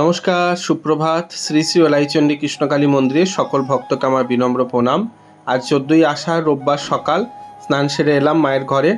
নমস্কার, সুপ্রভাত। শ্রী শ্রী ওলাইচণ্ডী কৃষ্ণকালী মন্দিরে সকল ভক্তকে আমার বিনম্র প্রণাম। আজ চোদ্দই আষাঢ় রোববার সকাল, স্নান সেরে এলাম মায়ের ঘরে।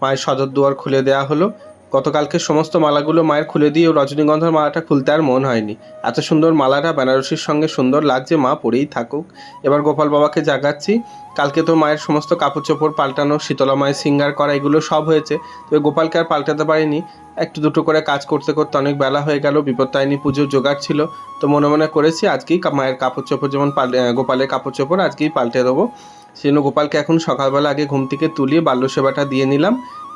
মায়ের সদর দুয়ার খুলে দেওয়া হলো। গতকালকে সমস্ত মালাগুলো মায়ের খুলে দিয়ে ও রজনীগন্ধার মালাটা খুলতে আর মন হয়নি। এত সুন্দর মালাটা বেনারসির সঙ্গে সুন্দর লাগছে, মা পরেই থাকুক। এবার গোপাল বাবাকে জাগাচ্ছি। কালকে তো মায়ের সমস্ত কাপড় চোপড় পাল্টানো শীতলা মায়ের সিঙ্গার করা এগুলো সব হয়েছে। তবে গোপালকে আর পাল্টাতে পারিনি। একটু দুটো করে কাজ করতে করতে অনেক বেলা হয়ে গেল বিপত্তায়নী পুজোর জোগাড় ছিল। তো মনে মনে করেছি আজকেই মায়ের কাপড় চোপড় যেমন গোপালের কাপড় চোপড় আজকেই পাল্টে দেবো। সেই জন্য গোপালকে এখন সকালবেলা আগে ঘুম থেকে তুলিয়ে বাল্য সেবাটা দিয়ে নিলাম।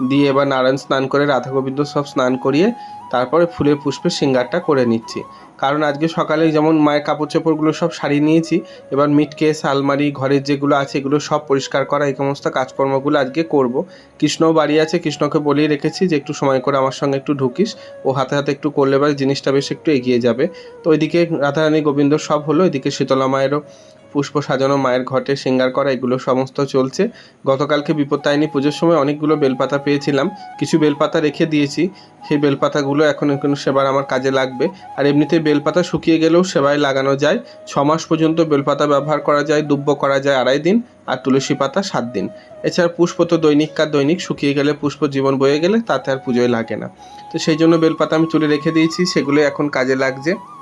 দিয়ে এবার নারায়ণ স্নান করে রাধা গোবিন্দ সব স্নান করিয়ে তারপরে ফুলে পুষ্পে সিঙ্গারটা করে নিচ্ছি। কারণ আজকে সকালে যেমন মায়ের কাপড় চোপড়গুলো সব সারিয়ে নিয়েছি, এবার মিট কেস, আলমারি, ঘরের যেগুলো আছে এগুলো সব পরিষ্কার করা, এই সমস্ত কাজকর্মগুলো আজকে করব। কৃষ্ণও বাড়ি আছে, কৃষ্ণকে বলেই রেখেছি যে একটু সময় করে আমার সঙ্গে একটু ঢুকিস, ও হাতে হাতে একটু করলে এবার জিনিসটা বেশ একটু এগিয়ে যাবে। তো ওইদিকে রাধারানী গোবিন্দ সব হলো, এদিকে শীতলা মায়েরও পুষ্প সাজানো, মায়ের ঘটে সিঙ্গার করা, এগুলো সমস্ত চলছে। গতকালকে বিপত্তায়নী পুজোর সময় অনেকগুলো বেলপাতা পেয়েছিলাম। কিছু বেলপাতা রেখে দিয়েছি। সেই বেলপাতাগুলো এখন এখন সেবার আমার কাজে লাগবে। আর এমনিতে বেলপাতা শুকিয়ে গেলেও সেবায় লাগানো যায়। ছ মাস পর্যন্ত বেলপাতা ব্যবহার করা যায় দুব্য করা যায় আড়াই দিন আর তুলসী পাতা সাত দিন। এছাড়া পুষ্প তো দৈনিক কার দৈনিক, শুকিয়ে গেলে পুষ্প জীবন বয়ে গেলে তাতে আর পুজোয় লাগে না। তো সেই জন্য বেলপাতা আমি তুলে রেখে দিয়েছি, সেগুলো এখন কাজে লাগছে।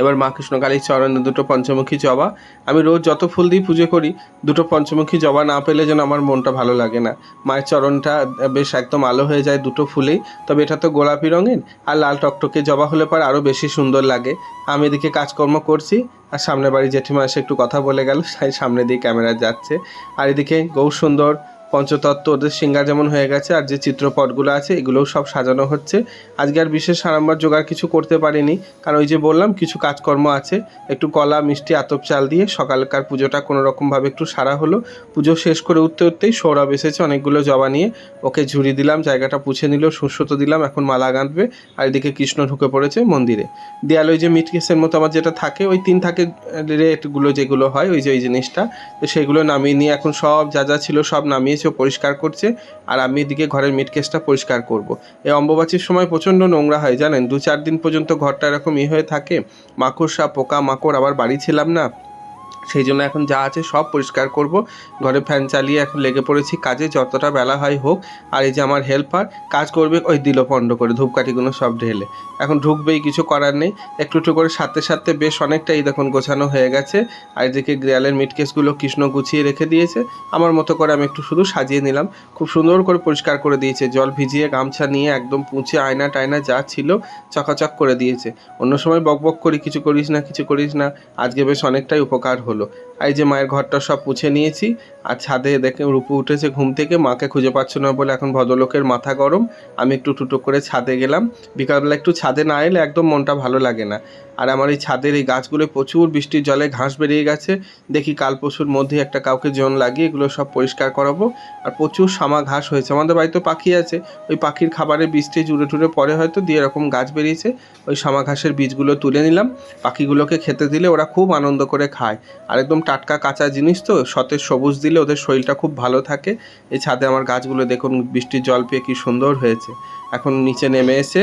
এবার মা কৃষ্ণকালীর চরণে দুটো পঞ্চমুখী জবা। আমি রোজ যত ফুল দিয়ে পুজো করি, দুটো পঞ্চমুখী জবা না পেলে যেন আমার মনটা ভালো লাগে না। মায়ের চরণটা বেশ একদম আলো হয়ে যায় দুটো ফুলেই। তবে এটা তো গোলাপি রঙের, আর লাল টকটকে জবা হলে পর আরও বেশি সুন্দর লাগে। আমি এদিকে কাজকর্ম করছি, আর সামনে বাড়ি জেঠিমা এসে একটু কথা বলে গেল সামনে দিয়ে ক্যামেরা যাচ্ছে। আর এদিকে গৌর সুন্দর পঞ্চতত্ত্ব ওদের সিঙ্গার যেমন হয়ে গেছে আর যে চিত্রপটগুলো আছে, এগুলোও সব সাজানো হচ্ছে। আজকে আর বিশেষ সারাম্বার জোগাড় কিছু করতে পারিনি। কারণ ওই যে বললাম, কিছু কাজকর্ম আছে। একটু কলা, মিষ্টি, আতপ চাল দিয়ে সকালকার পুজোটা কোনো রকমভাবে একটু সারা হলো। পুজো শেষ করে উঠতে উঠতেই সৌরভ এসেছে অনেকগুলো জবা নিয়ে। ওকে ঝুড়ি দিলাম, জায়গাটা পুছে নিল সুস্রত দিলাম, এখন মালা গাঁথবে আর এদিকে কৃষ্ণ ঢুকে পড়েছে মন্দিরে। দেয়ালে ওই যে মিট কেসের মতো আমার যেটা থাকে, ওই তিন থাকে রেটগুলো যেগুলো হয়, ওই যে, ওই জিনিসটা, তো সেগুলো নামিয়ে নিয়ে এখন সব যা যা ছিল সব নামিয়েছে ও পরিষ্কার করছে, আর আমি এদিকে ঘরের মিট কেসটা পরিষ্কার করব। এই অম্বুবাচীর সময় প্রচণ্ড নোংরা হয়, জানেন? দু চার দিন পর্যন্ত ঘরটা এরকম ই হয়ে থাকে। মাকড়সা, পোকা, মাকড়, আবার বাড়ি ছিলাম না। সেই জন্য এখন যা আছে সব পরিষ্কার করব। ঘরে ফ্যান চালিয়ে এখন লেগে পড়েছি। কাজে যতটা বেলা হয় হোক। আর এই যে আমার হেল্পার কাজ করবে ওই দিল পণ্ড করে ধূপকাঠিগুলো সব ঢেলে। এখন ঢুকবেই, কিছু করার নেই। একটু একটু করে সাথে সাথে বেশ অনেকটাই দেখুন গোছানো হয়ে গেছে। আর এদিকে গ্রিয়ালের মিটকেসগুলো কৃষ্ণ গুছিয়ে রেখে দিয়েছে, আমার মতো করে আমি একটু শুধু সাজিয়ে নিলাম। খুব সুন্দর করে পরিষ্কার করে দিয়েছে। জল ভিজিয়ে, গামছা নিয়ে একদম পুঁছে আয়না টায়না যা ছিল চকাচক করে দিয়েছে। অন্য সময় বকবক করি, কিছু করিস না, কিছু করিস না। আজকে বেশ অনেকটাই উপকার হলো। আর এই যে মায়ের ঘরটা সব পুছে নিয়েছি আর ছাদে দেখে রূপু উঠেছে ঘুম থেকে। মাকে খুঁজে পাচ্ছ না বলে এখন ভদ্রলোকের মাথা গরম। আমি একটু টুটো করে ছাদে গেলাম। বিকালবেলা একটু ছাদে না এলে একদম মনটা ভালো লাগে না। আর আমার এই ছাদের এই গাছগুলো প্রচুর বৃষ্টির জলে ঘাস বেরিয়ে গেছে। দেখি কাল পরশুর মধ্যে একটা কাউকে জন লাগিয়ে এগুলো সব পরিষ্কার করাবো। আর প্রচুর সামা ঘাস হয়েছে। আমাদের বাড়িতে পাখি আছে। ওই পাখির খাবারে বীজটি জুড়ে টুড়ে পরে হয়তো দিয়ে এরকম গাছ বেরিয়েছে। ওই সামা ঘাসের বীজগুলো তুলে নিলাম। পাখিগুলোকে খেতে দিলে ওরা খুব আনন্দ করে খায়। আর একদম টাটকা কাঁচা জিনিস তো, সতেজ সবুজ দিলে ওদের শরীরটা খুব ভালো থাকে। এই ছাদে আমার গাছগুলো দেখুন বৃষ্টির জল পেয়ে কি সুন্দর হয়েছে। এখন নিচে নেমে এসে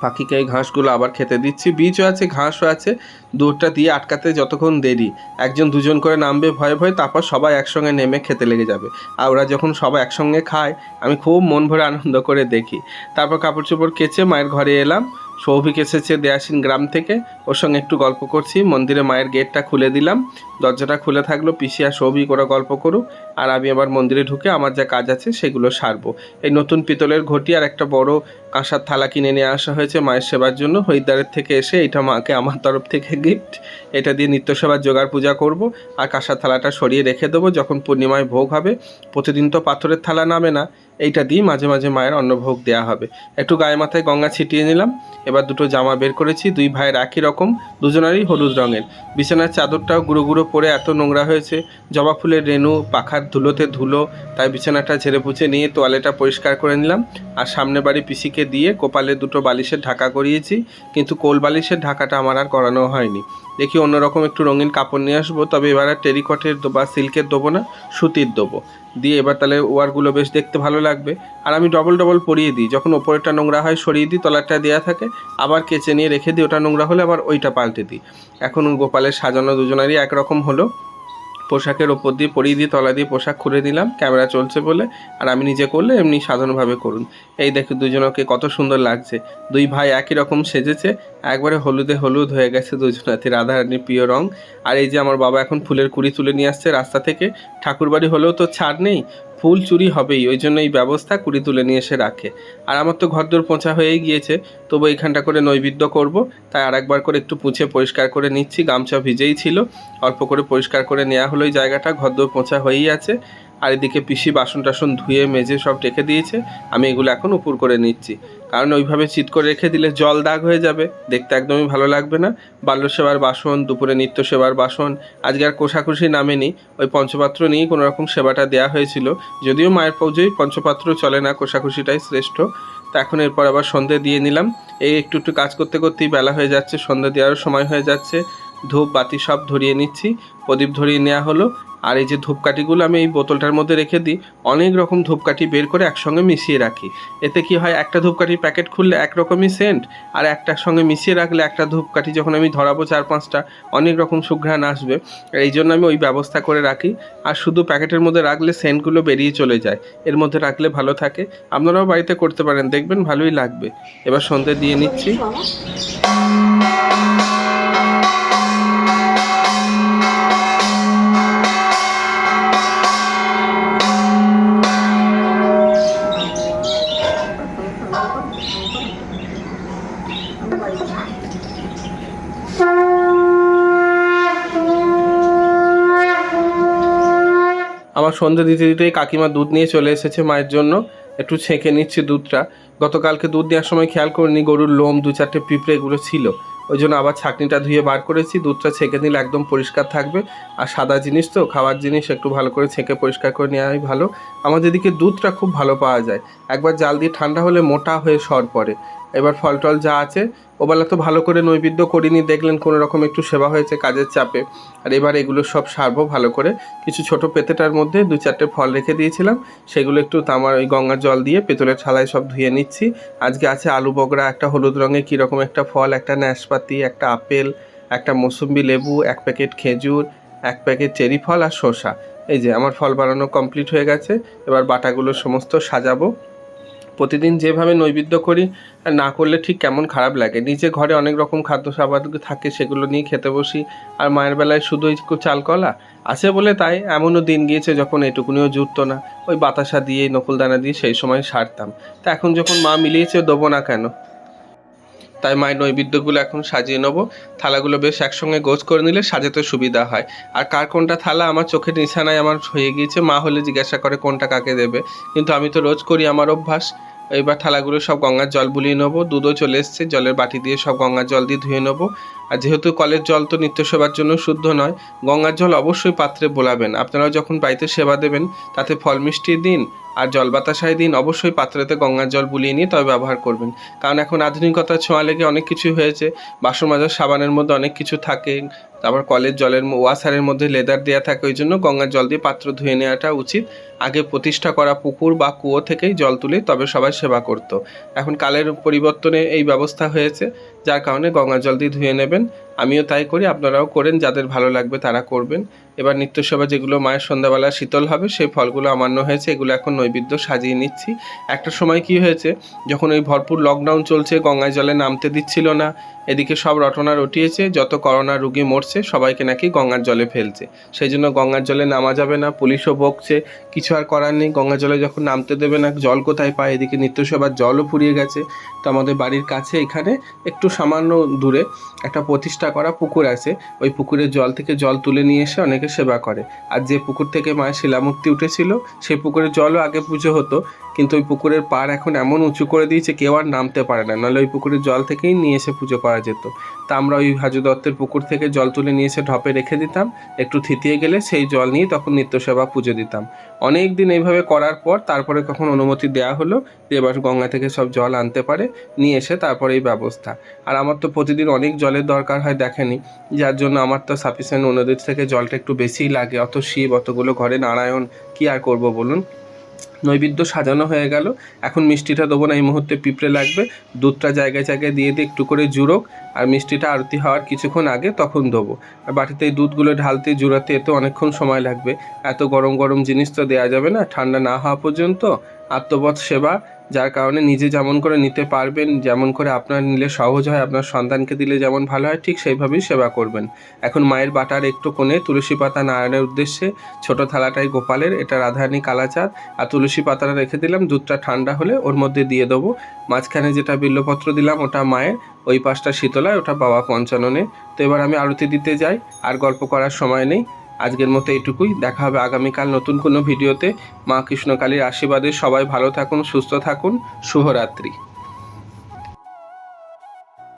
পাখিকে এই ঘাসগুলো আবার খেতে দিচ্ছি। বীজও আছে, ঘাসও আছে। দূরটা দিয়ে আটকাতে যতক্ষণ দেরি। একজন দুজন করে নামবে ভয়ে ভয়ে, তারপর সবাই একসঙ্গে নেমে খেতে লেগে যাবে। আর ওরা যখন সবাই একসঙ্গে খায়, আমি খুব মন ভরে আনন্দ করে দেখি। তারপর কাপড় চোপড় কেচে মায়ের ঘরে এলাম। সৌভিক এসেছে দেয়াসিন গ্রাম থেকে। ওর সঙ্গে একটু গল্প করছি। মন্দিরে মায়ের গেটটা খুলে দিলাম। দরজাটা খুলে থাকল, পিসি আর সৌভিক ওরা গল্প করুক। আর আমি আবার মন্দিরে ঢুকে আমার যা কাজ আছে সেগুলো সারবো। এই নতুন পিতলের ঘটি আর একটা বড় কাঁসার থালা কিনে নিয়ে আসা হয়েছে মায়ের সেবার জন্য। হরিদ্বারের থেকে এসে এটা মাকে আমার তরফ থেকে গিফট এটা দিয়ে নিত্য সেবার জোগাড় পূজা করব। আর কাঁসার থালাটা সরিয়ে রেখে দেবো যখন পূর্ণিমায় ভোগ হবে। প্রতিদিন তো পাথরের থালা নামে না। এইটা দিয়ে মাঝে মাঝে মায়ের অন্নভোগ দেওয়া হবে। একটু গায়ে মাথায় গঙ্গা ছিটিয়ে নিলাম। এবার দুটো জামা বের করেছি। দুই ভাইয়ের একই রকম দুজনেরই হলুদ রঙের। বিছানার চাদরটাও গুঁড়ো গুঁড়ো পরে এত নোংরা হয়েছে, জবা ফুলের রেণু, পাখার ধুলোতে ধুলো, তাই বিছানাটা ঝেড়ে পুছে নিয়ে তোয়ালেটা পরিষ্কার করে নিলাম। আর সামনে বাড়ি পিসিকে দিয়ে কোপালে দুটো বালিশের ঢাকা করিয়েছি, কিন্তু কোল বালিশের ঢাকাটা আমার আর করানো হয়নি। দেখি অন্যরকম একটু রঙিন কাপড় নিয়ে আসব। তবে এবার আর টেরিকটের বা সিল্কের দেবো না, সুতির দেবো। দিয়ে এবার তাহলে ওয়ারগুলো বেশ দেখতে ভালো লাগবে। আর আমি ডবল ডবল পরিয়ে দিই। যখন ওপরেরটা নোংরা হয় সরিয়ে দিই, তলারটা দেওয়া থাকে। আবার কেচে নিয়ে রেখে দিই, ওটা নোংরা হলে আবার ওইটা পাল্টে দিই। এখন গোপালের সাজানো দুজনারই একরকম হলো। পোশাকের ওপর দিয়ে পরিয়ে দিয়ে তলা দিয়ে পোশাক খুলে নিলাম ক্যামেরা চলছে বলে, আর আমি নিজে করলে এমনি সাধারণভাবে করুন। এই দেখো দুজনকে কত সুন্দর লাগছে। দুই ভাই একই রকম সেজেছে, একবারে হলুদে হলুদ হয়ে গেছে দুজনাতে, রাধারানীর প্রিয় রং। আর এই যে আমার বাবা এখন ফুলের কুড়ি তুলে নিয়ে আসছে রাস্তা থেকে, ঠাকুরবাড়ি হলেও তো ছাড় নেই ফুল চুরি হবেই, ওই জন্য এই ব্যবস্থা কুড়ি তুলে নিয়ে এসে রাখে। আর আমার তো ঘরদোর পোঁছা হয়েই গিয়েছে, তবু এইখানটা করে নৈবেদ্য করব। তাই আর একবার করে একটু পুঁছে পরিষ্কার করে নিচ্ছি, গামছা ভিজেই ছিল। অল্প করে পরিষ্কার করে নেওয়া হলো এই জায়গাটা, ঘরদোর পোঁছা হয়েই আছে। আর এদিকে পিসি বাসন টাসন ধুয়ে, মেজে সব রেখে দিয়েছে। আমি এগুলো এখন উপর করে নিচ্ছি। কারণ ওইভাবে চিট করে রেখে দিলে জল দাগ হয়ে যাবে। দেখতে একদমই ভালো লাগবে না। বাল্য সেবার বাসন, দুপুরে নিত্য সেবার বাসন, আজকে আর কোষাকুষি নামেনি। ওই পঞ্চপাত্র নিয়েই কোনো রকম সেবাটা দেওয়া হয়েছিল। যদিও মায়ের পুজোয় পঞ্চপাত্র চলে না, কোষাকুষিটাই শ্রেষ্ঠ। তা এখন এরপর আবার সন্ধে দিয়ে নিলাম। এই একটু একটু কাজ করতে করতেই বেলা হয়ে যাচ্ছে, সন্ধে দেওয়ারও সময় হয়ে যাচ্ছে। ধূপ, বাতি সব ধরিয়ে নিচ্ছি। প্রদীপ ধরিয়ে নেওয়া হলো। আর এই যে ধূপকাঠিগুলো আমি এই বোতলটার মধ্যে রেখে দিই, অনেক রকম ধূপকাঠি বের করে একসঙ্গে মিশিয়ে রাখি। এতে কি হয়, একটা ধূপকাঠির প্যাকেট খুললে একরকমই সেন্ট আর একটার সঙ্গে মিশিয়ে রাখলে একটা ধূপকাঠি যখন আমি ধরাবো চার পাঁচটা, অনেক রকম সুঘ্রাণ আসবে। এই জন্য আমি ওই ব্যবস্থা করে রাখি। আর শুধু প্যাকেটের মধ্যে রাখলে সেন্টগুলো বেরিয়ে চলে যায়। এর মধ্যে রাখলে ভালো থাকে। আপনারাও বাড়িতে করতে পারেন, দেখবেন ভালোই লাগবে। এবার সন্ধে দিয়ে নিচ্ছি। আমার সন্ধে দিতে দিতেই কাকিমা দুধ নিয়ে চলে এসেছে মায়ের জন্য। একটু ছেঁকে নিচ্ছি দুধটা। গতকালকে দুধ দেওয়ার সময় খেয়াল করিনি, গরুর লোম দু চারটে পিঁপড়ে এগুলো ছিল। ওই জন্য আবার ছাঁকনিটা ধুয়ে বার করেছি। দুধটা ছেঁকে নিলে একদম পরিষ্কার থাকবে। আর সাদা জিনিস তো, খাওয়ার জিনিস একটু ভালো করে ছেঁকে পরিষ্কার করে নেওয়াই ভালো। আমাদের এদিকে দুধটা খুব ভালো পাওয়া যায়। একবার জাল দিয়ে ঠান্ডা হলে মোটা হয়ে সর পড়ে। এবার ফল টল যা আছে, ওবেলা তো ভালো করে নৈবেদ্য করিনি, দেখলেন কোনো রকম একটু সেবা হয়েছে কাজের চাপে। আর এবার এগুলো সব সারবো ভালো করে। কিছু ছোট পেতেটার মধ্যে দু চারটে ফল রেখে দিয়েছিলাম। সেগুলো একটু তামার ওই গঙ্গার জল দিয়ে পেতলের ছালায় সব ধুয়ে নিচ্ছি। আজকে আছে আলু বগরা, একটা হলুদ রঙে কীরকম একটা ফল, একটা নাশপাতি, একটা আপেল, একটা মৌসুম্বি লেবু, এক প্যাকেট খেজুর, এক প্যাকেট চেরি ফল আর শসা। এই যে, আমার ফল বানানো কমপ্লিট হয়ে গেছে। এবার বাটাগুলো সমস্ত সাজাবো। প্রতিদিন যেভাবে নৈবেদ্য করি না করলে ঠিক কেমন খারাপ লাগে? নিজে ঘরে অনেক রকম খাদ্য সাবাদ থাকে, সেগুলো নিয়ে খেতে বসি। আর মায়ের বেলায় শুধুই চাল কলা? আছে বলে তাই, এমনও দিন গিয়েছে যখন এটুকুনিও জুটতো না। ওই বাতাসা দিয়ে, নকুলদানা দিয়ে সেই সময় সারতাম। তা এখন যখন মা মিলিয়েছে, দেবো না কেন? তাই মায়ের নৈবেদ্যগুলো এখন সাজিয়ে নেব। থালাগুলো বেশ একসঙ্গে গোছ করে নিলে সাজাতে সুবিধা হয়। আর কার কোনটা থালা আমার চোখের নিশানায় আমার হয়ে গিয়েছে, মা হলে জিজ্ঞাসা করে কোনটা কাকে দেবে? কিন্তু আমি তো রোজ করি আমার অভ্যাস। এবার থালাগুলো সব গঙ্গার জল বুলিয়ে নেব, দুধও চলে এসছে, জলের বাটি দিয়ে সব গঙ্গার জল দিয়ে ধুয়ে নেব। আর যেহেতু কলের জল তো নিত্য সেবার জন্য শুদ্ধ নয়, গঙ্গার জল অবশ্যই পাত্রে বোলাবেন। আপনারাও যখন বাড়িতে সেবা দেবেন, তাতে ফল মিষ্টি দিন আর জল বাতাসায় দিন অবশ্যই পাত্রেতে গঙ্গার জল বুলিয়ে নিয়ে তবে ব্যবহার করবেন। কারণ এখন আধুনিকতার ছোঁয়া লেগে অনেক কিছু হয়েছে। বাসন মাজার সাবানের মধ্যে অনেক কিছু থাকে, তারপর কলের জলের ওয়াসারের মধ্যে লেদার দেওয়া থাকে, ওই জন্য গঙ্গার জল দিয়ে পাত্র ধুয়ে নেওয়াটা উচিত। আগে প্রতিষ্ঠা করা পুকুর বা কুয়ো থেকেই জল তুলে, তবে সবাই সেবা করত। এখন কালের পরিবর্তনে এই ব্যবস্থা হয়েছে, যার কারণে গঙ্গা জল দিয়ে ধুয়ে নেবেন। আমিও তাই করি, আপনারাও করেন, যাদের ভালো লাগবে তারা করবেন। এবার নিত্য সেবা যেগুলো মায়ের সন্ধ্যাবেলা শীতল হবে, সেই ফলগুলো আমান্য হয়েছে, এগুলো এখন নৈবেদ্য সাজিয়ে নিচ্ছি। একটা সময় কি হয়েছে, যখন ওই ভরপুর লকডাউন চলছে, গঙ্গায় জলে নামতে দিচ্ছিল না, এদিকে সব রটনা রটিয়েছে, যত করোনা রুগী মরছে, সবাইকে নাকি গঙ্গার জলে ফেলছে। সেই জন্য গঙ্গার জলে নামা যাবে না, পুলিশও বকছে, কিছু আর করার নেই। গঙ্গা জলে যখন নামতে দেবে না, জল কোথায় পায়? এদিকে নিত্য সেবার জলও ফুরিয়ে গেছে। তো আমাদের বাড়ির কাছে এখানে একটু সামান্য দূরে একটা প্রতিষ্ঠা করা পুকুর আছে। ওই পুকুরের জল থেকে জল তুলে নিয়ে এসে অনেকে সেবা করে। আর যে পুকুর থেকে মায়ের শিলামূর্তি উঠেছিল সেই পুকুরের জলও আগে পুজো হতো। কিন্তু ওই পুকুরের পাড় এখন এমন উঁচু করে দিয়েছে, কেউ আর নামতে পারে না। নাহলে ওই পুকুরের জল থেকেই নিয়ে এসে পুজো করা যেত। তা আমরা ওই হাজু দত্তের পুকুর থেকে জল তুলে নিয়ে এসে ঢপে রেখে দিতাম। একটু থিতিয়ে গেলে সেই জল নিয়ে তখন নিত্যসেবা পুজো দিতাম। অনেক দিন এইভাবে করার পর তারপরে কখন অনুমতি দেওয়া হলো, যে এবার গঙ্গা থেকে সব জল আনতে পারে, নিয়ে এসে তারপরে এই ব্যবস্থা। আর আমার তো প্রতিদিন অনেক জলের দরকার হয় দেখেনি। যার জন্য আমার তো সাফিসিয়েন্ট নদীর থেকে জলটা একটু বেশিই লাগে। অত শিব, অতগুলো ঘরে নারায়ণ, কি আর করব বলুন? নৈবেদ্য সাজানো হয়ে গেল। এখন মিষ্টিটা দেবো না, এই মুহূর্তে পিঁপড়ে লাগবে। দুধটা জায়গায় জায়গায় দিয়ে দিয়ে একটু করে জুড়োক। আর মিষ্টিটা আরতি হওয়ার কিছুক্ষণ আগে তখন দেবো। আর বাটিতে এই দুধগুলো ঢালতে জুড়াতে এতে অনেকক্ষণ সময় লাগবে। এত গরম গরম জিনিস তো দেওয়া যাবে না। ঠান্ডা না হওয়া পর্যন্ত আত্মবধ সেবা। যার কারণে নিজে যেমন করে নিতে পারবেন, যেমন করে আপনার নিলে সহজ হয়, আপনার সন্তানকে দিলে যেমন ভালো হয়, ঠিক সেইভাবেই সেবা করবেন। এখন মায়ের বাটার একটু কোণে, তুলসী পাতা নারায়ণের উদ্দেশ্যে ছোট থালাটাই গোপালের, এটা রাধারানী কালাচাঁদ। আর তুলসী পাতাটা রেখে দিলাম, দুধটা ঠান্ডা হলে ওর মধ্যে দিয়ে দেবো। মাঝখানে যেটা বিল্লপত্র দিলাম, ওটা মায়ের, ওই পাশটা শীতলায় ওটা বাবা পঞ্চাননে তো এবার আমি আরতি দিতে যাই, আর গল্প করার সময় নেই। আজকের মতো এটুকুই দেখা হবে আগামীকাল নতুন কোনো ভিডিওতে। মা কৃষ্ণকালীর আশীর্বাদে সবাই ভালো থাকুন, সুস্থ থাকুন। শুভরাত্রি।